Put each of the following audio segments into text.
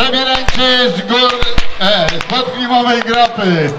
Przebierańcy z gór, e, grapy.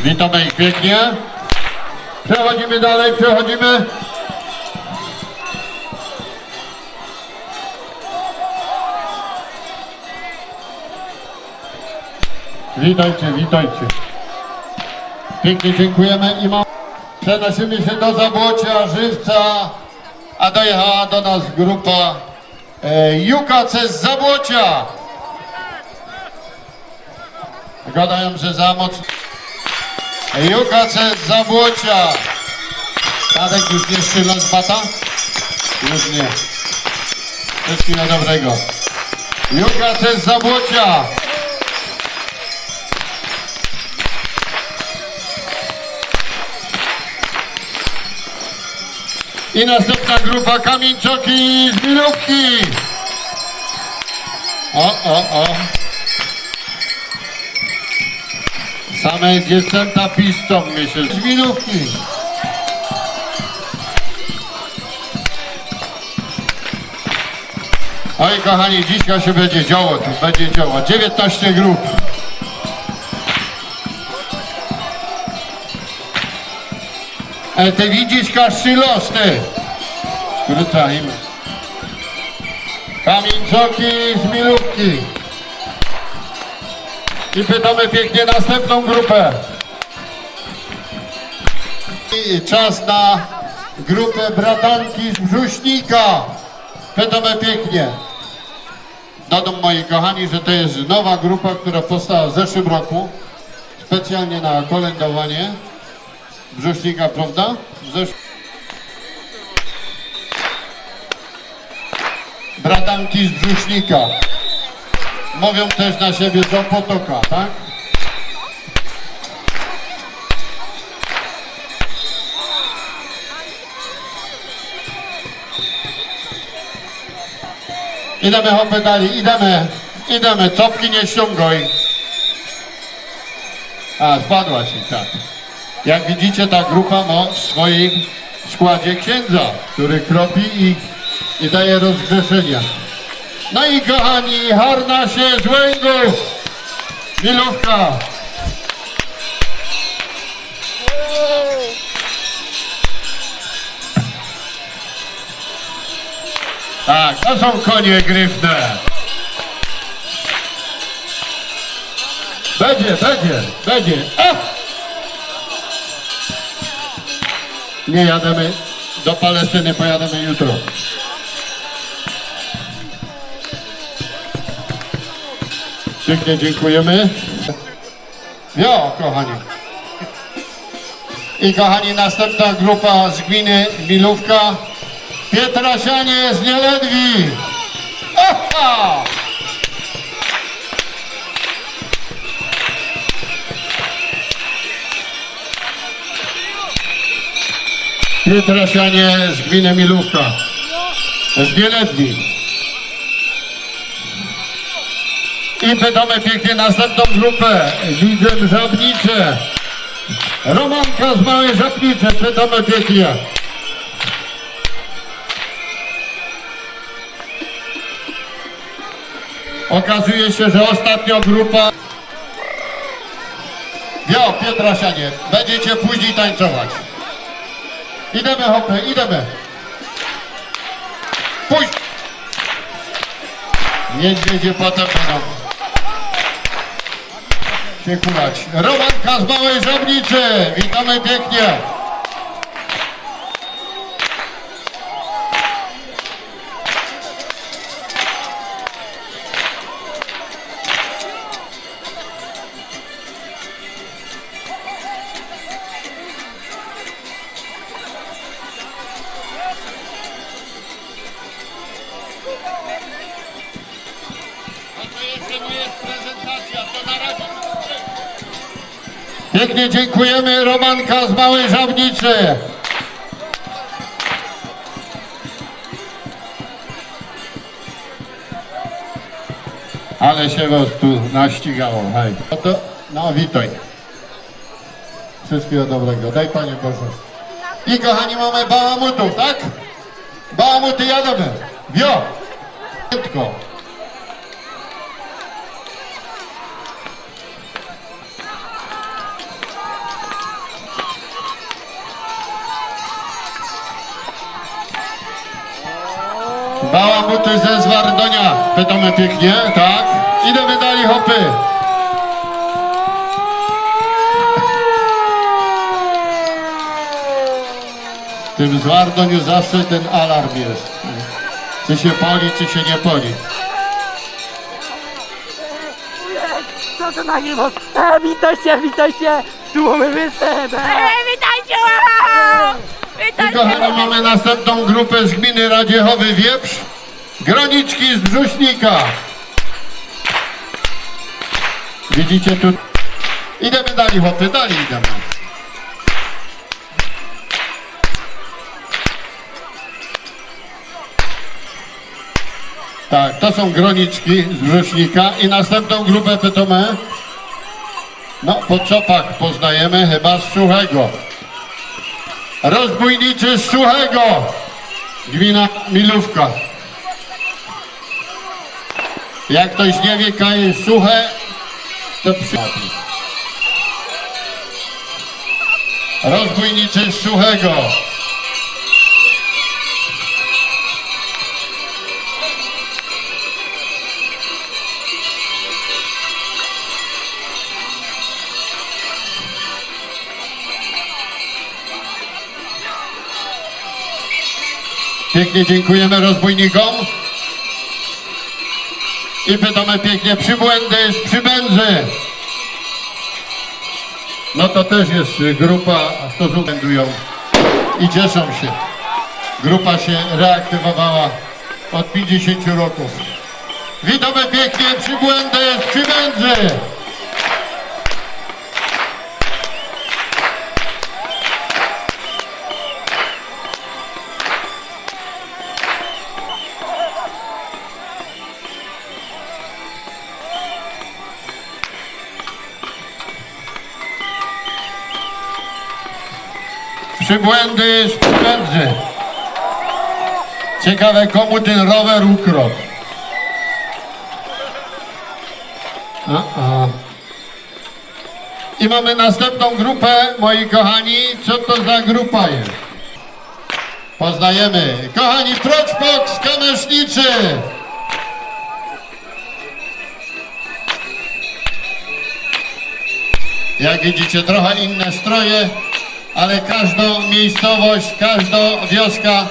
Witamy ich pięknie. Przechodzimy dalej, przechodzimy. Witajcie, witajcie. Pięknie dziękujemy i mam... Przenosimy się do Zabłocia, Żywca, a dojechała do nas grupa e, Jukace z Zabłocia. Gadają, że za mocno. Jukace z Zabłocia. Tadek już nie strzela z bata? Już nie. Wszystkiego dobrego. Jukace z Zabłocia. I następna grupa Kamieńczoki z Milówki. O, o, o. Same dziewczęta piszczą, myślę. Z Milówki. Oj, kochani, dzisiaj się będzie działo, tu będzie działo. 19 grup. Ty widzisz każdy los, ty. Skróca im. Kamieńcoki z Milówki. I pytamy pięknie następną grupę. I czas na grupę bratanki z Brzuśnika. Pytamy pięknie. Dodam moi kochani, że to jest nowa grupa, która powstała w zeszłym roku. Specjalnie na kolędowanie. Brzuśnika, prawda? Zesz... Bratanki z Brzuśnika. Mówią też na siebie z Opotoka, tak? Idemy hopy dalej, idemy, idemy, copki nie ściągaj. A, spadła ci, tak. Jak widzicie, ta grupa ma w swoim składzie księdza, który kropi i, i daje rozgrzeszenia. No i kochani, harnasie z Łęgów, Milówka. Tak, to są konie gryfne. Będzie, będzie, będzie. A! Nie jademy do Palestyny, pojadę jutro. Pięknie dziękujemy. Jo, kochani. I kochani, następna grupa z gminy Milówka. Pietrasianie z Nieledwi. Aha! Pietrasianie z gminy Milówka. Z Nieledwi. I pytamy pięknie następną grupę. Widzę Żabnicze. Romanka z Małej Żabnicy. Pytamy pięknie. Okazuje się, że ostatnio grupa... Jo, Pietrasianie, będziecie później tańcować. Idemy, hopy, idemy. Pójdź. Niedźwiedzie potem będą się kulać. Z Małej Żabnicy. Witamy pięknie. Pięknie dziękujemy, Romanka z Małej Żabnicy. Ale się was tu naścigało, hej. No to, no witaj. Wszystkiego dobrego. Daj Panie Boże. I kochani, mamy bałamutów, tak? Bałamuty jademy. Wio! Prędko. Bałamuty ze Zwardonia. Pytamy pięknie, tak? Idziemy dalej, hopy. W tym Zwardoniu zawsze ten alarm jest. Czy się pali, czy się nie pali. Co to na niebo? E, witajcie, witajcie! Tu mamy występ! E. Witajcie! wow! I kochani, mamy następną grupę z gminy Radziechowy Wieprz. Groniczki z Brzusznika. Widzicie tu? Idziemy dalej, chłopy, dalej idziemy. Tak, to są groniczki z Brzusznika i następną grupę pytamy. No, po czopach poznajemy chyba z Suchego. Rozbójniczy z Suchego. Gmina Milówka. Jak ktoś nie wie, kaj jest suche, to przy... Rozbójniczy z Suchego. Pięknie dziękujemy rozbójnikom. I pytamy pięknie, przybłędy z przybędzy. No to też jest grupa, to błędują i cieszą się. Grupa się reaktywowała od 50 roków. Witamy pięknie, przybłędy z przybędzy. Przybłędy z przybędzy. Ciekawe komu ten rower ukradł. A, a. I mamy następną grupę, moi kochani. Co to za grupa jest? Poznajemy. Kochani, Proczpok z. Jak widzicie, trochę inne stroje, ale każda miejscowość, każda wioska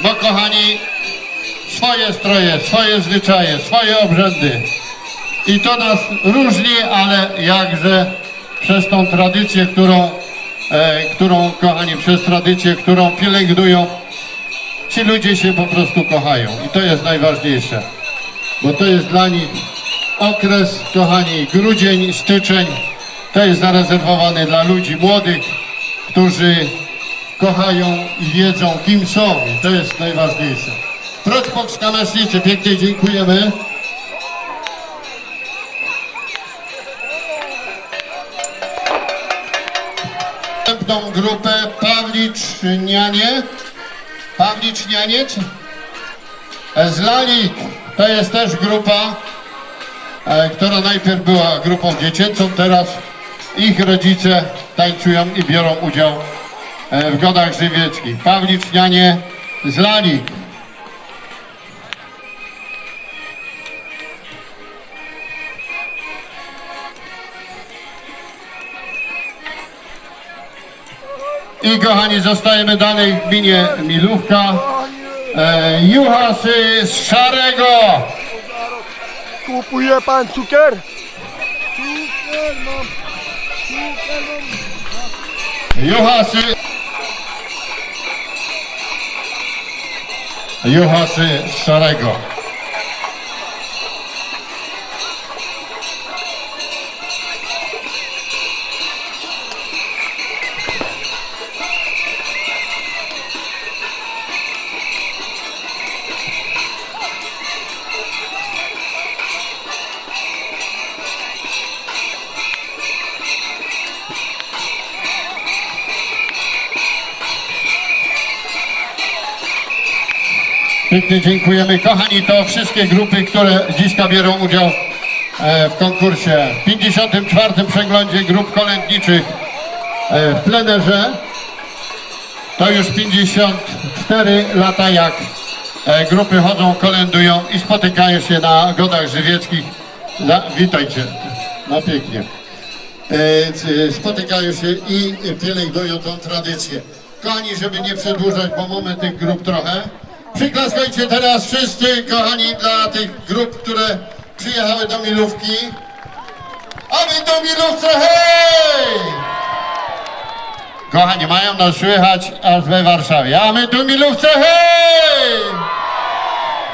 ma, kochani, swoje stroje, swoje zwyczaje, swoje obrzędy. I to nas różni, ale jakże przez tą tradycję, którą, e, którą kochani, przez tradycję, którą pielęgnują, ci ludzie się po prostu kochają. I to jest najważniejsze, bo to jest dla nich okres, kochani, grudzień, styczeń, to jest zarezerwowany dla ludzi młodych, którzy kochają i wiedzą, kim są. I to jest najważniejsze. Prospok z Kamasznicy, pięknie dziękujemy. Następną grupę Pawlicznianie. Pawlicznianiec z Lanik. To jest też grupa, e, która najpierw była grupą dziecięcą, teraz ich rodzice tańcują i biorą udział e, w godach żywieckich. Pawlicznianie z Lanik. I kochani, zostajemy dalej w gminie Milówka. E, Juhasy z Szarego. Kupuje pan? Cukier mam! Juhasy. Juhasy z Szarego. Pięknie dziękujemy. Kochani, to wszystkie grupy, które dziś biorą udział e, w konkursie. W 54. przeglądzie grup kolędniczych e, w plenerze. To już 54 lata jak e, grupy chodzą, kolędują i spotykają się na godach żywieckich. Za, witajcie. No pięknie. Spotykają się i pielęgnują tą tradycję. Kochani, żeby nie przedłużać, bo mamy tych grup trochę. Przyklaskajcie teraz wszyscy, kochani, dla tych grup, które przyjechały do Milówki. A wy do Milówce, hej! Kochani, mają nas słychać aż we Warszawie. A my tu Milówce, hej!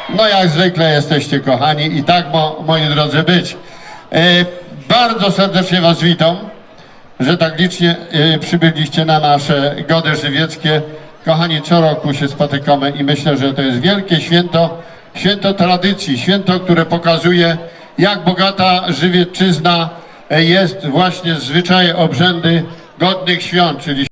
No jak zwykle jesteście kochani i tak mo, moi drodzy być. E, bardzo serdecznie Was witam, że tak licznie e, przybyliście na nasze gody żywieckie. Kochani, co roku się spotykamy i myślę, że to jest wielkie święto, święto tradycji, święto, które pokazuje jak bogata żywiecczyzna jest właśnie zwyczaje, obrzędy godnych świąt, czyli